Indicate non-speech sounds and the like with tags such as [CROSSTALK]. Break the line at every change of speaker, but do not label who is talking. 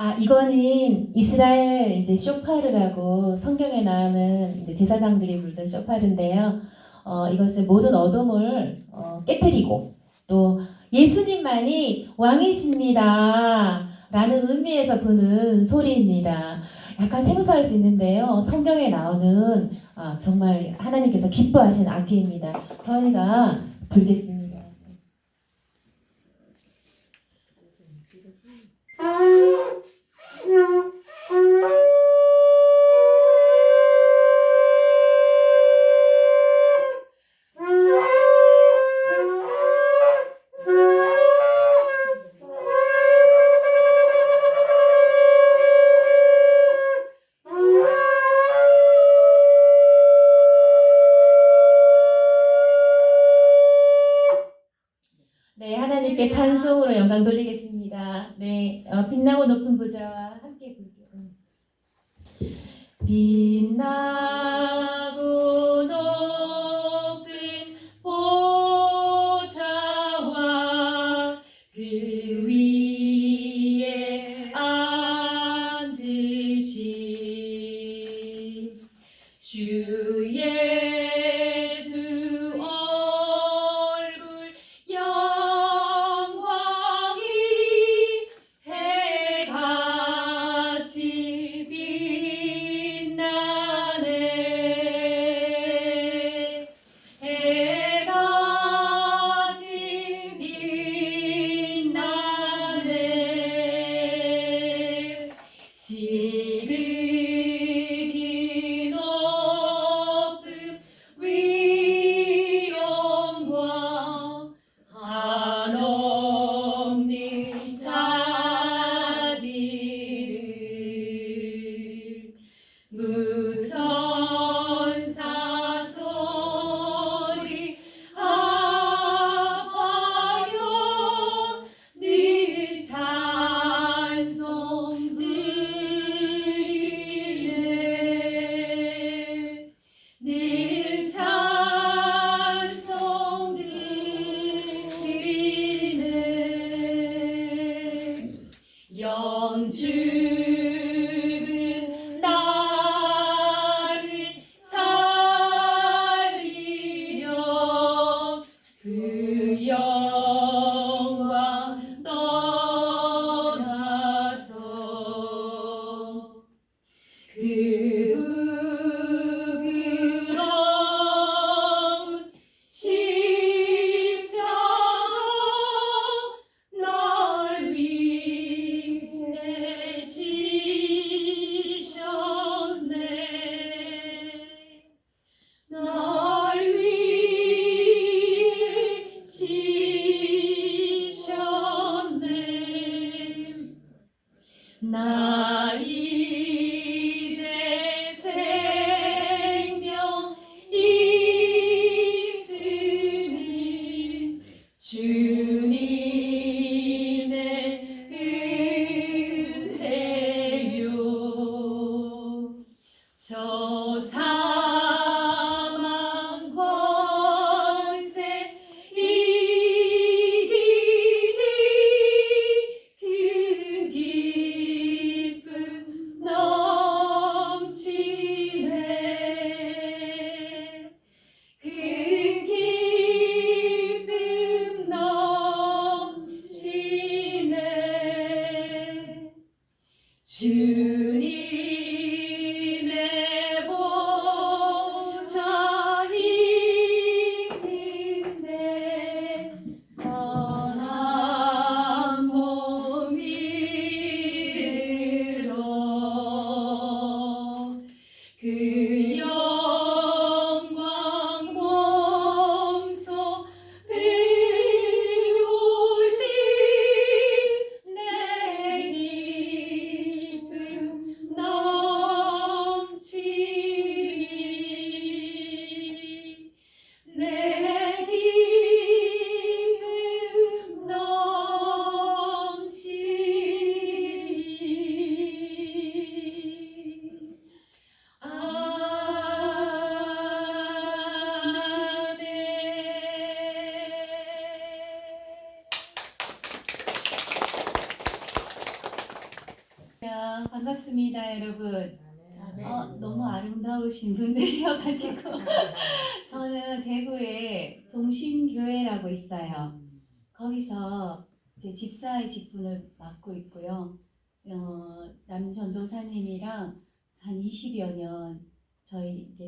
아, 이거는 이스라엘 이제 쇼파르라고 성경에 나오는 이제 제사장들이 부르는 쇼파르인데요. 어, 이것은 모든 어둠을 어, 깨뜨리고 또 예수님만이 왕이십니다. 라는 의미에서 부는 소리입니다. 약간 생소할 수 있는데요. 성경에 나오는 아, 정말 하나님께서 기뻐하신 악기입니다. 저희가 불겠습니다. 네, 하나님께 찬송으로 영광 돌리겠습니다. 네, 어, 빛나고 높은 보좌와 함께 부르게요. 빛나고 지 영 主
야, 반갑습니다, 여러분. 어, 너무 아름다우신 분들이어가지고 [LAUGHS] 저는 대구에 동신교회라고 있어요. 거기서 이제 집사의 직분을 맡고 있고요. 어, 남전도사님이랑 한 20여 년 저희 이제